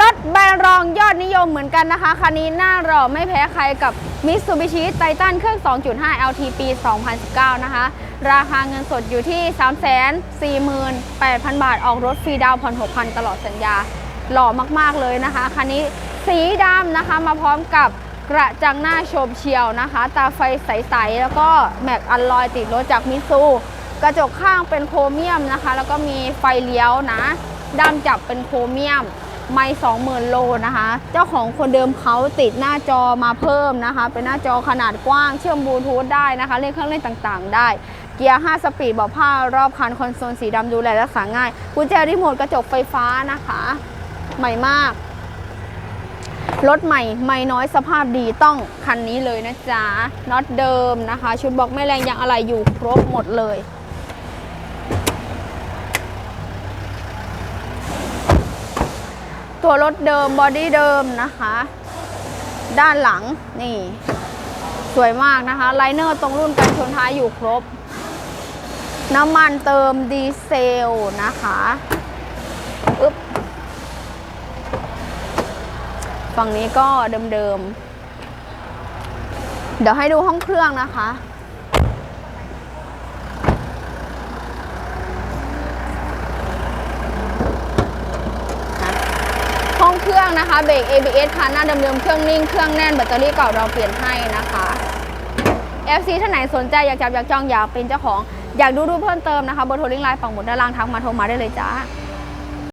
รถแบรนด์รองยอดนิยมเหมือนกันนะคะ คันนี้หน้าหล่อไม่แพ้ใครกับ Mitsubishi Titan เครื่อง 2.5 LT ปี 2019 นะคะ ราคาเงินสดอยู่ที่ 348,000 บาท ออกรถฟรีดาวผ่อน6,000 ตลอดสัญญา หล่อมาก ๆ เลยนะคะ คันนี้สีดำนะคะมาพร้อมกับกระจังหน้าโฉบเฉียวนะคะ ตาไฟใส ๆ แล้วก็แม็กอัลลอยติดรถจากมิซูกระจกข้างเป็นโครเมียมนะคะ แล้วก็มีไฟเลี้ยวนะด้ามจับเป็นโครเมียม ไม่20,000โลนะคะ เจ้าของคนเดิมเขาติดหน้าจอมาเพิ่มนะคะ เป็นหน้าจอขนาดกว้างเชื่อมบลูทูธได้นะคะเล่นเครื่องเล่นต่างๆ ได้ เกียร์ 5 สปีดเบอกผ้ารอบคันคอนโซลสีดำดูแลรักษาง่ายกุญแจรีโมทกระจกไฟฟ้านะคะ ใหม่มากรถใหม่ไม่น้อยสภาพดีต้องคันนี้เลยนะจ๊ะน็อตเดิมนะคะ ชุดบล็อกไม่แรงยังอะไรอยู่ครบหมดเลย ตัวรถเดิมบอดี้เดิมนะคะ ด้านหลังนี่ สวยมากนะคะไลเนอร์ตรงรุ่นกันชนท้ายอยู่ครบ น้ำมันเติมดีเซลนะคะอึ๊บฝั่งนี้ก็เดิมๆ เดี๋ยวให้ดูห้องเครื่องนะคะอ เครื่องนะคะเบรก ABS ค่ะหน้าเดิมๆเครื่องนิ่งเครื่องแน่นแบตเตอรี่เก่าเราเปลี่ยนให้นะคะ FC ท่านไหนสนใจอยากจับอยากจองอยากเป็นเจ้าของ อยากดูรูปเพิ่มเติมนะคะเบอร์โทรลิงก์ไลน์ปังหมุดด้านล่างทักมาโทรมาได้เลยจ้า